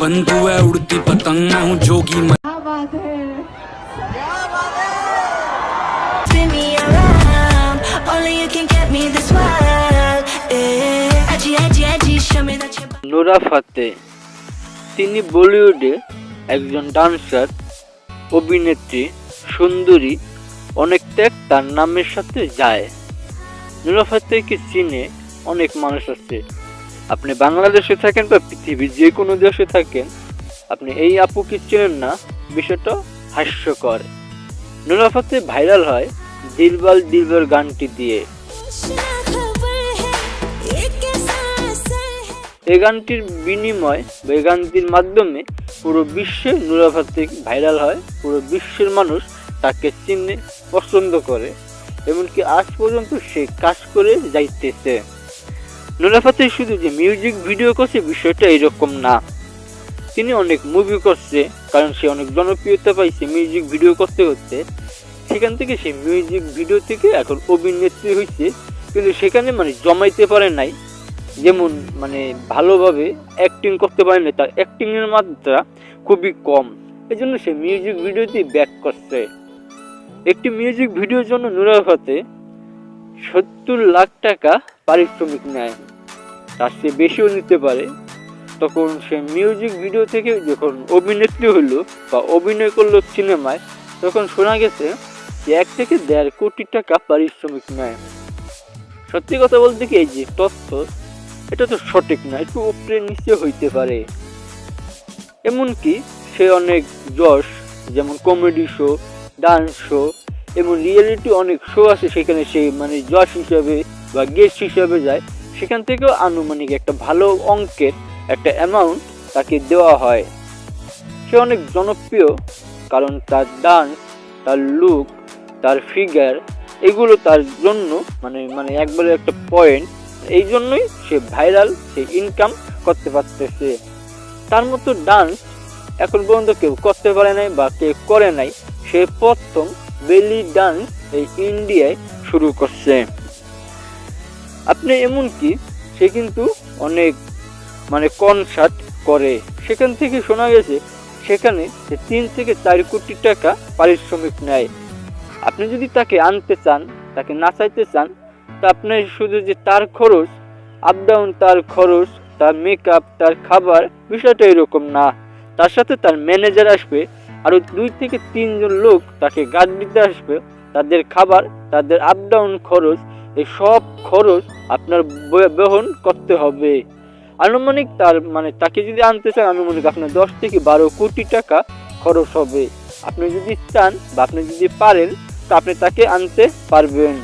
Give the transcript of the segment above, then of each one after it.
बंधु है उड़ती पतंग मैं हूँ जोगी मैं क्या बात है spin me around. Only you can get me this wild. Eh. Edgy, edgy, edgy, show me that you're. Nora Fatehi তিনি বলিউডে একজন ডান্সার অভিনেত্রী সুন্দরী অনেক ত্যাগ তার নামের সাথে যায় নোরা ফাতেকে চিনে অনেক মানুষ আছে আপনি বাংলাদেশে থাকেন বা পৃথিবীর যে কোনো দেশে থাকেন, আপনি এই আপুকে চেনেন না, বিষয়টা হাস্যকর। নোরা ফাতে ভাইরাল হয় দিলবাল দিলবার গানটি দিয়ে। এই গানটির বিনিময় বা এই গানটির মাধ্যমে পুরো বিশ্বে নুরা ফাতেক ভাইরাল হয়, পুরো বিশ্বের মানুষ তাকে চিনে পছন্দ করে, এমনকি আজ পর্যন্ত সে কাজ করে যাইতেছে। নুরা ফাতেক শুধু যে মিউজিক ভিডিও করছে, বিষয়টা এরকম না। তিনি অনেক মুভি করছে, কারণ সে অনেক জনপ্রিয়তা পাইছে মিউজিক ভিডিও করতে করতে। সেখান থেকে সে মিউজিক ভিডিও থেকে এখন অভিনেত্রী হয়েছে কিন্তু সেখানে মানে জমাইতে পারে নাই। যেমন মানে ভালোভাবে অ্যাক্টিং করতে পারে না তার অ্যাক্টিংয়ের মাত্রা খুবই কম। এই জন্য সে মিউজিক ভিডিওতে ব্যাক করছে। একটি মিউজিক ভিডিওর জন্য নুরা ফাতে সত্তর লাখ টাকা পারিশ্রমিক নেয়। তার চেয়ে বেশিও নিতে পারে। তখন সে মিউজিক ভিডিও থেকে যখন অভিনেত্রী হলো বা অভিনয় করল সিনেমায় তখন শোনা গেছে যে এক থেকে দেড় কোটি টাকা পারিশ্রমিক নেয়। সত্যি কথা বলতে কি, এই যে তথ্য, এটা তো সঠিক না, একটু উপরে নিচে হইতে পারে। এমনকি সে অনেক যশ যেমন কমেডি শো ডান্স শো এবং রিয়েলিটি অনেক শো আছে সেখানে সে মানে যশ হিসাবে বা গেস্ট হিসাবে যায়, সেখান থেকেও আনুমানিক একটা ভালো অঙ্কের একটা অ্যামাউন্ট তাকে দেওয়া হয়। সে অনেক জনপ্রিয়, কারণ তার ডান্স তার লুক তার ফিগার এগুলো তার জন্য মানে মানে একবারে একটা পয়েন্ট এই জন্যই সে ভাইরাল সে ইনকাম করতে পারতেছে। তার মতো ডান্স এখন পর্যন্ত কেউ করতে পারে নাই বা কেউ করে নাই। সে প্রথম বেলি ডান্স এই ইন্ডিয়ায় শুরু করছে। আপনি এমনকি সে কিন্তু অনেক মানে কনসার্ট করে। সেখান থেকে শোনা গেছে, সেখানে সে তিন থেকে চার কোটি টাকা পারিশ্রমিক নেয়। আপনি যদি তাকে আনতে চান, তাকে নাচাইতে চান, তা আপনার শুধু যে তার খরচ আপ ডাউন তার খরচ, তার মেকআপ তার খাবার, বিষয়টা এরকম না। তার সাথে তার ম্যানেজার আসবে আরও দুই থেকে তিনজন লোক তাকে গার্ড দিতে আসবে। তাদের খাবার, তাদের আপ ডাউন খরচ, এই সব খরচ আপনার বহন করতে হবে। আনুমানিক তার মানে তাকে যদি আনতে চান, আনুমানিক আপনার দশ থেকে বারো কোটি টাকা খরচ হবে। আপনি যদি চান বা আপনি যদি পারেন, তা আপনি তাকে আনতে পারবেন।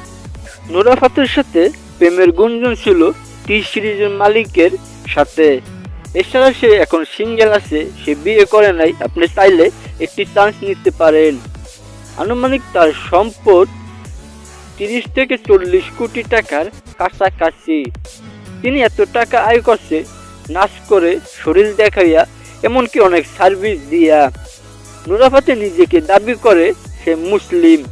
নোরা ফাতের সাথে প্রেমের গুঞ্জন ছিল টি সিরিজের মালিকের সাথে। এছাড়া সে এখন সিঙ্গেল আছে, সে বিয়ে করে নাই। আপনি চাইলে একটি চান্স নিতে পারেন। আনুমানিক তার সম্পদ তিরিশ থেকে চল্লিশ কোটি টাকার কাছাকাছি। তিনি এত টাকা আয় করছে নাচ করে শরীর দেখাইয়া, এমনকি অনেক সার্ভিস দিয়া। নুরাফাতে নিজেকে দাবি করে সে মুসলিম।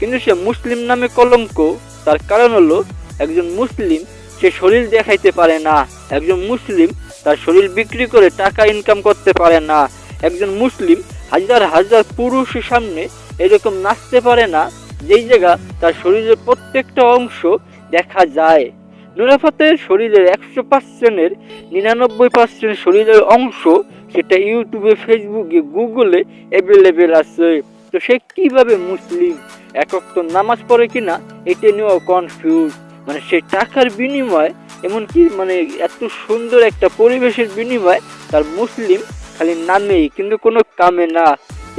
কিন্তু সে মুসলিম নামে কলঙ্ক। তার কারণ হলো, একজন মুসলিম সে শরীর দেখাইতে পারে না। একজন মুসলিম তার শরীর বিক্রি করে টাকা ইনকাম করতে পারে না। একজন মুসলিম হাজার হাজার পুরুষের সামনে এরকম নাচতে পারে না, যেই জায়গা তার শরীরের প্রত্যেকটা অংশ দেখা যায়। নুরাফাতের শরীরের একশো পার্সেন্টের, নিরানব্বই পার্সেন্ট শরীরের অংশ সেটা ইউটিউবে, ফেসবুকে, গুগলে অ্যাভেলেবেল আছে। তো সে কীভাবে মুসলিম? একক তো নামাজ পড়ে কিনা? এটা নিয়েও কনফিউজ মানে সে টাকার বিনিময়, এমনকি মানে এত সুন্দর একটা পরিবেশের বিনিময় তার মুসলিম খালি নামেই কিন্তু কোনো কামে না।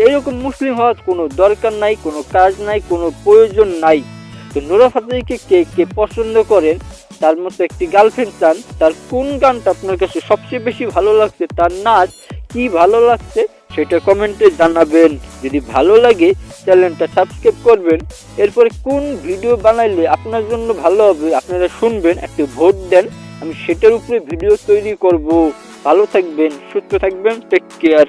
এইরকম মুসলিম হওয়ার কোনো দরকার নাই, কোনো কাজ নাই, কোনো প্রয়োজন নাই। তো নোরা ফাতেহিকে কে কে পছন্দ করেন? তার মতো একটি গার্লফ্রেন্ড চান? তার কোন গানটা আপনার কাছে সবচেয়ে বেশি ভালো লাগছে? তার নাচ কি ভালো লাগছে? সেটা কমেন্টে জানাবেন। যদি ভালো লাগে চ্যানেলটা সাবস্ক্রাইব করবেন। এরপরে কোন ভিডিও বানাইলে আপনার জন্য ভালো হবে, আপনারা শুনবেন, একটু ভোট দেন। আমি সেটার উপরে ভিডিও তৈরি করব। ভালো থাকবেন সুস্থ থাকবেন টেক কেয়ার